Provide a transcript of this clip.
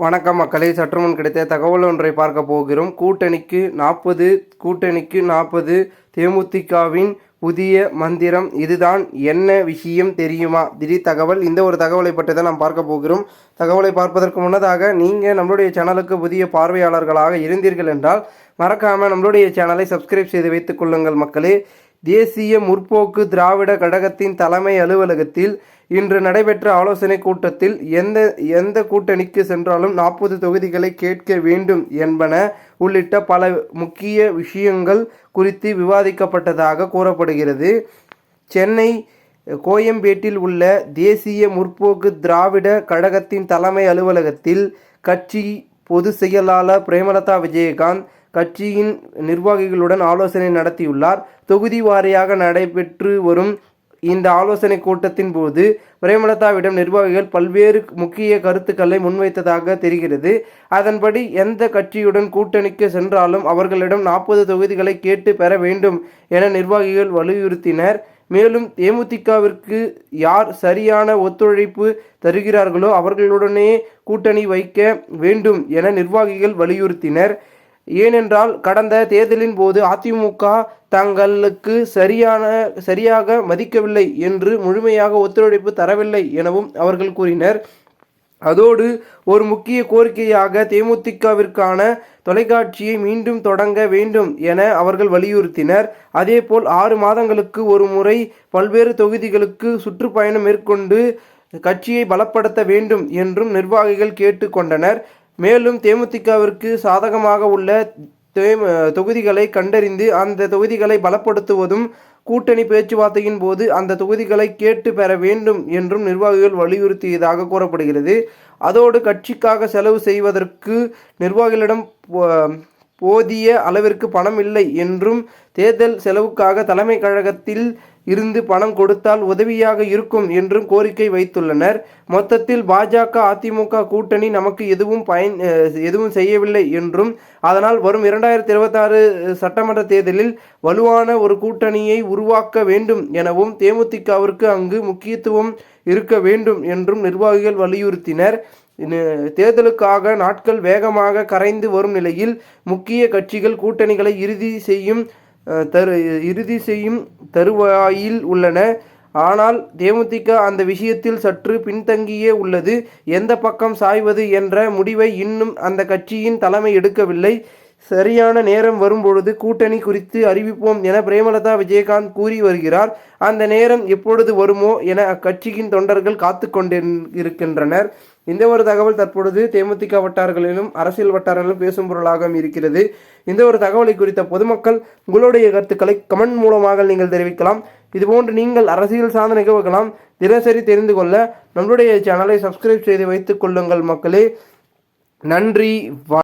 வணக்கம் மக்களே. சற்றுமுன் கிடைத்த தகவல் ஒன்றை பார்க்க போகிறோம். கூட்டணிக்கு நாற்பது கூட்டணிக்கு நாற்பது தேமுதிகவின் புதிய மந்திரம் இதுதான். என்ன விஷயம் தெரியுமா? திடீர் தகவல். இந்த ஒரு தகவலை பற்றி தான் நாம் பார்க்க போகிறோம். தகவலை பார்ப்பதற்கு முன்னதாக நீங்கள் நம்மளுடைய சேனலுக்கு புதிய பார்வையாளர்களாக இருந்தீர்கள் என்றால் மறக்காமல் நம்மளுடைய சேனலை சப்ஸ்கிரைப் செய்து வைத்துக் கொள்ளுங்கள் மக்களே. தேசிய முற்போக்கு திராவிட கழகத்தின் தலைமை அலுவலகத்தில் இன்று நடைபெற்ற ஆலோசனை கூட்டத்தில் எந்த எந்த கூட்டணிக்கு சென்றாலும் நாற்பது தொகுதிகளை கேட்க வேண்டும் என்பன உள்ளிட்ட பல முக்கிய விஷயங்கள் குறித்து விவாதிக்கப்பட்டதாக கூறப்படுகிறது. சென்னை கோயம்பேட்டில் உள்ள தேசிய முற்போக்கு திராவிட கழகத்தின் தலைமை அலுவலகத்தில் கட்சி பொதுச் செயலாளர் பிரேமலதா விஜயகாந்த் கட்சியின் நிர்வாகிகளுடன் ஆலோசனை நடத்தியுள்ளார். தொகுதி வாரியாக நடைபெற்று வரும் இந்த ஆலோசனை கூட்டத்தின் போது பிரேமலதாவிடம் நிர்வாகிகள் பல்வேறு முக்கிய கருத்துக்களை முன்வைத்ததாக தெரிகிறது. அதன்படி எந்த கட்சியுடன் கூட்டணிக்கு சென்றாலும் அவர்களிடம் நாற்பது தொகுதிகளை கேட்டு பெற வேண்டும் என நிர்வாகிகள் வலியுறுத்தினர். மேலும் தேமுதிகவிற்கு யார் சரியான ஒத்துழைப்பு தருகிறார்களோ அவர்களுடனே கூட்டணி வைக்க வேண்டும் என நிர்வாகிகள் வலியுறுத்தினர். ஏனென்றால் கடந்த தேர்தலின் போது அதிமுக தங்களுக்கு சரியான சரியாக மதிக்கவில்லை என்று முழுமையாக ஒத்துழைப்பு தரவில்லை எனவும் அவர்கள் கூறினர். அதோடு ஒரு முக்கிய கோரிக்கையாக தேமுதிகவிற்கான தொலைக்காட்சியை மீண்டும் தொடங்க வேண்டும் என அவர்கள் வலியுறுத்தினர். அதேபோல் ஆறு மாதங்களுக்கு ஒரு முறை பல்வேறு தொகுதிகளுக்கு சுற்றுப்பயணம் மேற்கொண்டு கட்சியை பலப்படுத்த வேண்டும் என்றும் நிர்வாகிகள் கேட்டுக்கொண்டனர். மேலும் தேமுதிகவிற்கு சாதகமாக உள்ள தே- தொகுதிகளை கண்டறிந்து அந்த தொகுதிகளை பலப்படுத்துவதும் கூட்டணி பேச்சுவார்த்தையின் போது அந்த தொகுதிகளை கேட்டு பெற வேண்டும் என்றும் நிர்வாகிகள் வலியுறுத்தியதாக கூறப்படுகிறது. அதோடு கட்சிக்காக செலவு செய்வதற்கு நிர்வாகிகளிடம் போ- போதிய அளவிற்கு பணம் இல்லை என்றும் தேர்தல் செலவுக்காக தலைமை கழகத்தில் இருந்து பணம் கொடுத்தால் உதவியாக இருக்கும் என்றும் கோரிக்கை வைத்துள்ளனர். மொத்தத்தில் பாஜக அதிமுக கூட்டணி நமக்கு எதுவும் பயன் எதுவும் செய்யவில்லை என்றும் அதனால் வரும் இரண்டாயிரத்தி இருபத்தாறு சட்டமன்ற தேர்தலில் வலுவான ஒரு கூட்டணியை உருவாக்க வேண்டும் எனவும் தேமுதிகவிற்கு அங்கு முக்கியத்துவம் இருக்க வேண்டும் என்றும் நிர்வாகிகள் வலியுறுத்தினர். தேர்தலுக்காக நாட்கள் வேகமாக கரைந்து வரும் நிலையில் முக்கிய கட்சிகள் கூட்டணிகளை இறுதி செய்யும் தரு இறுதி செய்யும் தருவாயில் உள்ளன. ஆனால் தேமுதிக அந்த விஷயத்தில் சற்று பின்தங்கியே உள்ளது. எந்த பக்கம் சாய்வது என்ற முடிவை இன்னும் அந்த கட்சியின் தலைமை எடுக்கவில்லை. சரியான நேரம் வரும்பொழுது கூட்டணி குறித்து அறிவிப்போம் என பிரேமலதா விஜயகாந்த் கூறி வருகிறார். அந்த நேரம் எப்பொழுது வருமோ என அக்கட்சியின் தொண்டர்கள் காத்து கொண்டிருக்கின்றனர். இந்த ஒரு தகவல் தற்பொழுது தேமுதிக வட்டாரங்களிலும் அரசியல் வட்டாரங்களிலும் பேசும் பொருளாகவும் இருக்கிறது. இந்த ஒரு தகவலை குறித்த பொதுமக்கள் உங்களுடைய கருத்துக்களை கமெண்ட் மூலமாக நீங்கள் தெரிவிக்கலாம். இதுபோன்று நீங்கள் அரசியல் சார்ந்த நிகழ்வுகளாம் தினசரி தெரிந்து கொள்ள நம்மளுடைய சேனலை சப்ஸ்கிரைப் செய்து வைத்துக் கொள்ளுங்கள் மக்களே. நன்றி வ